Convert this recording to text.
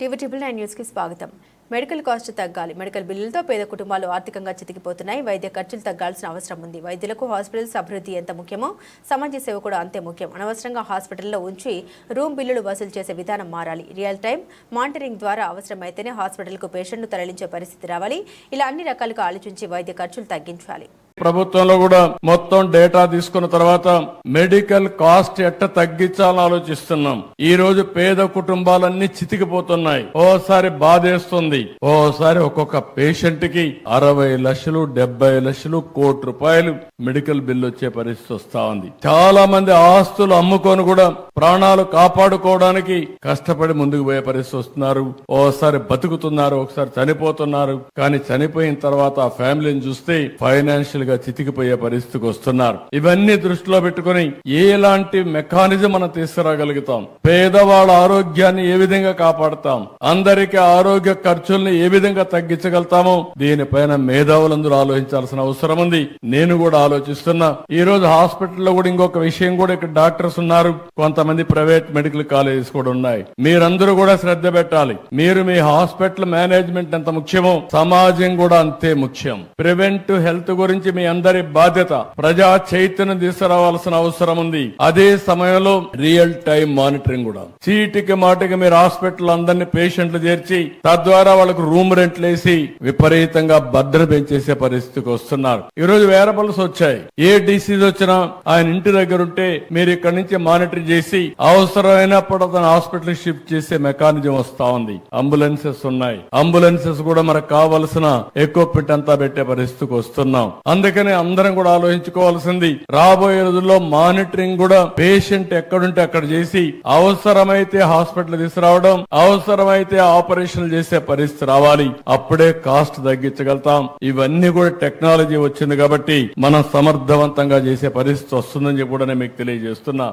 TV triple nine న్యూస్కి స్వాగతం. Medical cost తగ్గాలి. మెడికల్ బిల్లులతో పేద కుటుంబాలు ఆర్థికంగా చితికిపోతున్నాయి. వైద్య ఖర్చులు తగ్గాల్సిన అవసరం ఉంది. వైద్యులకు హాస్పిటల్స్ అభివృద్ధి ఎంత ముఖ్యమో సమాజ సేవ కూడా అంతే ముఖ్యం. అనవసరంగా హాస్పిటల్లో ఉంచి రూమ్ బిల్లులు వసూలు చేసే విధానం మారాలి. రియల్ టైం మానిటరింగ్ ద్వారా అవసరమైతేనే హాస్పిటల్కు పేషెంట్ను తరలించే పరిస్థితి రావాలి. ఇలా అన్ని రకాలుగా ఆలోచించి వైద్య ఖర్చులు తగ్గించాలి. ప్రభుత్వంలో కూడా మొత్తం డేటా తీసుకున్న తర్వాత మెడికల్ కాస్ట్ ఎట్ట తగ్గించాలని ఆలోచిస్తున్నాం. ఈ రోజు పేద కుటుంబాలన్నీ చితికిపోతున్నాయి. ఓసారి బాధేస్తుంది. ఓసారి ఒక్కొక్క పేషెంట్కి అరవై లక్షలు డెబ్బై లక్షలు కోటి రూపాయలు మెడికల్ బిల్లు వచ్చే పరిస్థితి వస్తా ఉంది. చాలా మంది ఆస్తులు అమ్ముకొని కూడా ప్రాణాలు కాపాడుకోవడానికి కష్టపడి ముందుకు పోయే పరిస్థితి వస్తున్నారు. ఓసారి బతుకుతున్నారు ఒకసారి చనిపోతున్నారు. కానీ చనిపోయిన తర్వాత ఆ ఫ్యామిలీని చూస్తే ఫైనాన్షియల్గా చితికిపోయే పరిస్థితికి వస్తున్నారు. ఇవన్నీ దృష్టిలో పెట్టుకుని ఎలాంటి మెకానిజం మనం తీసుకురాగలుగుతాం? పేదవాళ్ళ ఆరోగ్యాన్ని ఏ విధంగా కాపాడతాం? అందరికీ ఆరోగ్య ఖర్చుల్ని ఏ విధంగా తగ్గించగలుగుతామో దీనిపైన మేధావులందరూ ఆలోచించాల్సిన అవసరం ఉంది. నేను కూడా ఆలోచిస్తున్నా. ఈ రోజు హాస్పిటల్లో కూడా ఇంకొక విషయం కూడా ఇక్కడ డాక్టర్స్ ఉన్నారు. కొంత కొంతమంది ప్రైవేట్ మెడికల్ కాలేజెస్ కూడా ఉన్నాయి. మీరందరూ కూడా శ్రద్ధ పెట్టాలి. మీరు మీ హాస్పిటల్ మేనేజ్మెంట్ ఎంత ముఖ్యమో సమాజం కూడా అంతే ముఖ్యం. ప్రివెంట్ హెల్త్ గురించి మీ అందరి బాధ్యత. ప్రజా చైతన్యం తీసుకురావాల్సిన అవసరం ఉంది. అదే సమయంలో రియల్ టైం మానిటరింగ్ కూడా. చీటికి మాటికి మీరు హాస్పిటల్ అందరినీ పేషెంట్లు చేర్చి తద్వారా వాళ్ళకు రూమ్ రెంట్లు వేసి విపరీతంగా భద్ర పెంచేసే పరిస్థితికి వస్తున్నారు. ఈ రోజు వేరబుల్స్ వచ్చాయి. ఏ డిసీజ్ వచ్చినా ఆయన ఇంటి దగ్గర ఉంటే మీరు ఇక్కడ నుంచి మానిటర్ చేసి చేసి అవసరమైనప్పుడు అతను హాస్పిటల్ షిఫ్ట్ చేసే మెకానిజం వస్తా ఉంది. అంబులెన్సెస్ ఉన్నాయి. అంబులెన్సెస్ కూడా మనకు కావలసిన ఎక్విప్మెంట్ అంతా పెట్టే పరిస్థితికి వస్తున్నాం. అందుకని అందరం కూడా ఆలోచించుకోవాల్సింది రాబోయే రోజుల్లో మానిటరింగ్ కూడా పేషెంట్ ఎక్కడుంటే అక్కడ చేసి అవసరమైతే హాస్పిటల్ తీసుకురావడం అవసరమైతే ఆపరేషన్లు చేసే పరిస్థితి రావాలి. అప్పుడే కాస్ట్ తగ్గించగలుగుతాం. ఇవన్నీ కూడా టెక్నాలజీ వచ్చింది కాబట్టి మనం సమర్థవంతంగా చేసే పరిస్థితి వస్తుందని చెప్పి కూడా నేను మీకు తెలియజేస్తున్నా.